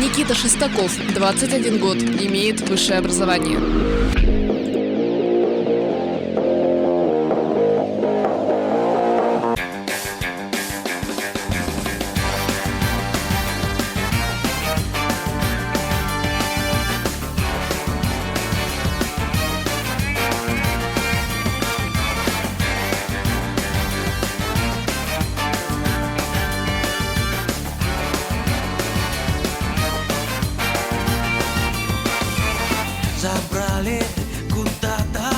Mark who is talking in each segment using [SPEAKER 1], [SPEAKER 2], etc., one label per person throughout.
[SPEAKER 1] Никита Шестаков, 21 год, имеет высшее образование.
[SPEAKER 2] Забрали куда-то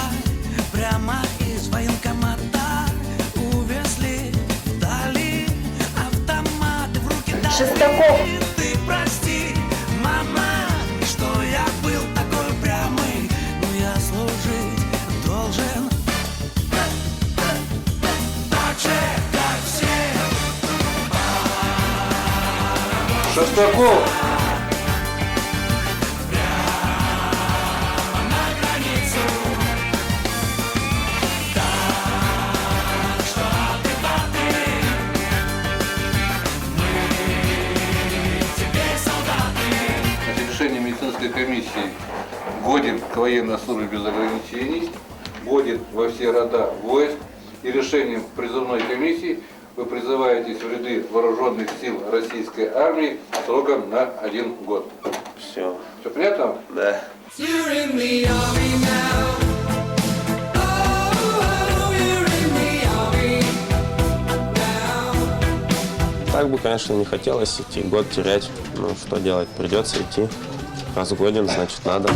[SPEAKER 2] прямо из военкомата Увезли вдали автоматы в руки дали
[SPEAKER 3] Шестаков.
[SPEAKER 2] Ты прости, мама, что я был такой прямый Но я служить должен Так же, как все
[SPEAKER 4] Шестаков! Медицинской комиссии годен к военной службе без ограничений, годен во все рода войск и решением призывной комиссии вы призываетесь в ряды вооруженных сил российской армии сроком на один год.
[SPEAKER 5] Все,
[SPEAKER 4] Все понятно?
[SPEAKER 5] да. Так бы, конечно, не хотелось идти, год терять. Ну, что делать, придется идти. Раз годен, значит, надо.